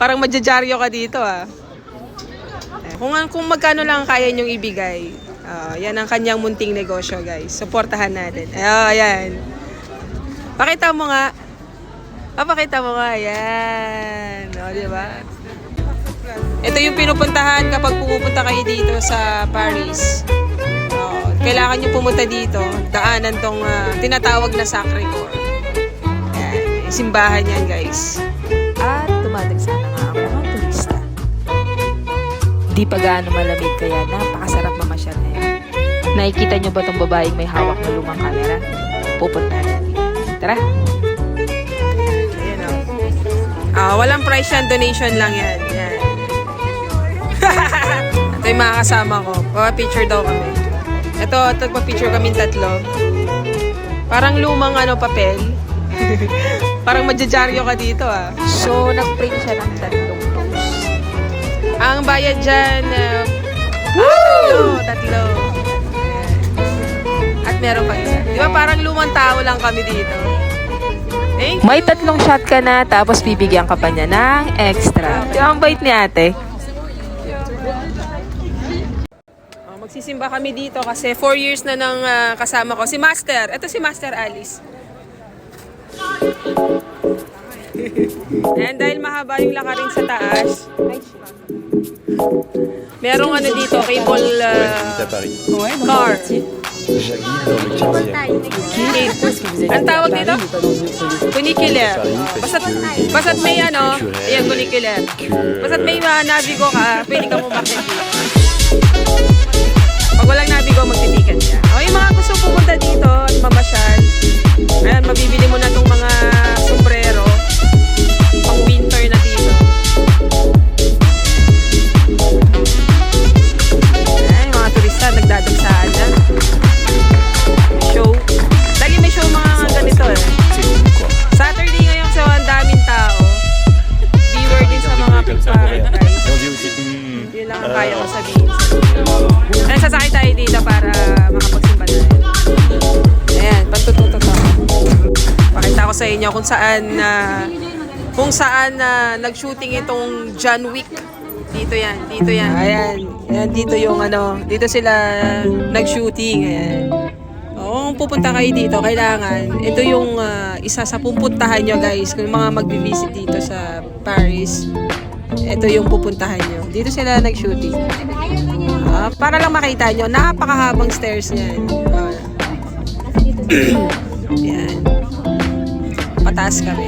Parang madyajaryo ka dito ah. Kung, kung magkano lang kaya niyong ibigay, ah, yan ang kanyang munting negosyo guys. Suportahan natin. Oh, ayan. Pakita mo nga. Ah, pakita mo nga. Ayan. O, di ba? Ito yung pinupuntahan kapag pumupunta kayo dito sa Paris. Oh, kailangan nyo pumunta dito. Daanan tong ah, tinatawag na Sacre Coeur. Ayan, simbahan yan guys. At dumadagsa na Di pa gaano malamig kaya napakasarap mamasyal na yan. Nakikita nyo ba tong babaeng may hawak na lumang camera? Pupunta natin. Tara! Ayan o. Ah, walang price yan, donation lang yan. Yan. ito yung mga kasama ko. Pa-picture daw kami. Ito, ito pa-picture kami tatlo. Parang lumang ano, papel. Parang madyajaryo ka dito ah. So, nag-print siya ng tatlong. Ang bayad dyan, uh, tatlo, tatlo. Ayan. At meron pa isa. Di ba parang lumang tao lang kami dito? Thank May tatlong shot ka na, tapos bibigyan ka pa niya ng extra. Di ba ang bait ni ate? Oh, magsisimba kami dito kasi 4 years na nang ah, kasama ko. Si Master. Ito si Master Alice. And dahil mahaba yung lakarin sa taas, merong ano dito, cable Paris. car. J'habite dans le 15e. Ang tawag dito? Funicular. Basta't, basta't may ano, ayan, funicular. Basta't may uh, navigo ka, pwede ka umakit dito. Pag walang nabigo, magtitikan ka. O, yung mga gusto pumunta dito at mamasyal, ayan, mabibili mo na itong kaya ko sabihin sa inyo. Ay, sasakay tayo dito para makapagsimba na rin. Ayan, patututot ako. Pakita ko sa inyo kung saan na kung saan na nag-shooting itong John Wick. Dito yan, dito yan. Ayan, ayan dito yung ano, dito sila nag-shooting. Ayan. Oo, kung pupunta kayo dito, kailangan, ito yung ah, isa sa pupuntahan nyo guys, kung mga mag-visit dito sa Paris, ito yung pupuntahan nyo. Dito sila nag-shooting. Ah, para lang makita nyo, napakahabang stairs niyan. Ah. Yan. Pataas kami.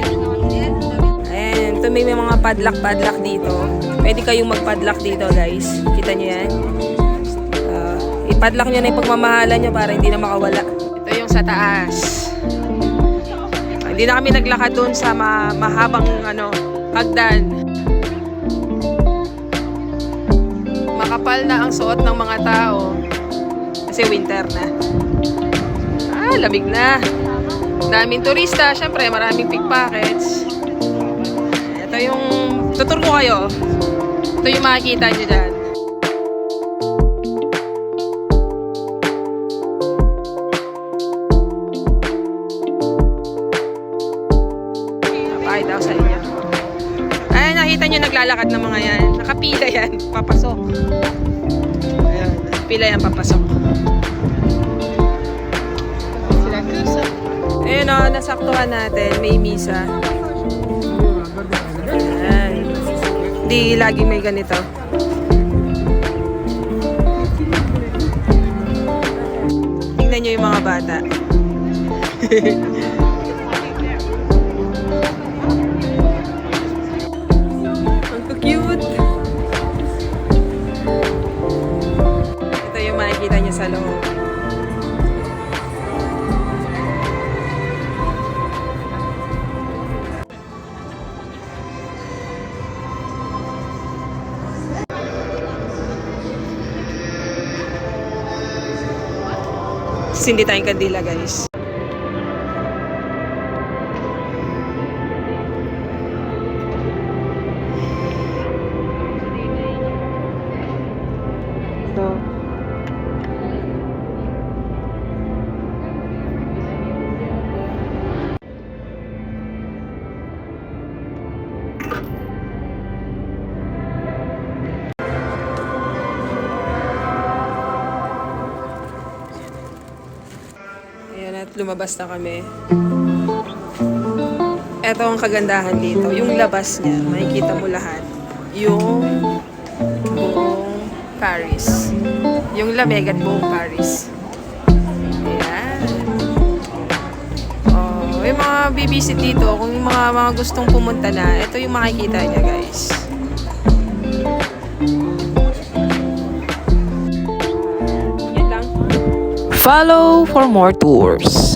Ayan, ito may mga padlock-padlock dito. Pwede kayong mag-padlock dito guys. Kita nyo yan? Ah, ipadlock nyo na yung pagmamahalan nyo para hindi na makawala. Ito yung sa taas. Hindi na kami naglakad doon sa ma- mahabang ano, hagdan. Makapal na ang suot ng mga tao. Kasi winter na. Ah, lamig na. Daming turista, syempre maraming pickpockets. Ito yung, tutur ko kayo. Ito yung makikita nyo dyan. Pakita ko sa. Ay, nakita nyo naglalakad ng mga yan. Nakapila yan. Papasok. Pila yan papasok. Ayun o, nasaktuhan natin. May misa. Ayan. Hindi laging may ganito. Tingnan nyo yung mga bata. makikita niyo sa loob. Sindi tayong kandila, guys. Lumabas na kami. Ito ang kagandahan dito. Yung labas niya, makikita mo lahat. Yung buong Paris. Yung lamig at buong Paris. Ayan. Oh, yung mga bibisit dito, kung mga, mga gustong pumunta na, ito yung makikita niya guys. Follow for more tours.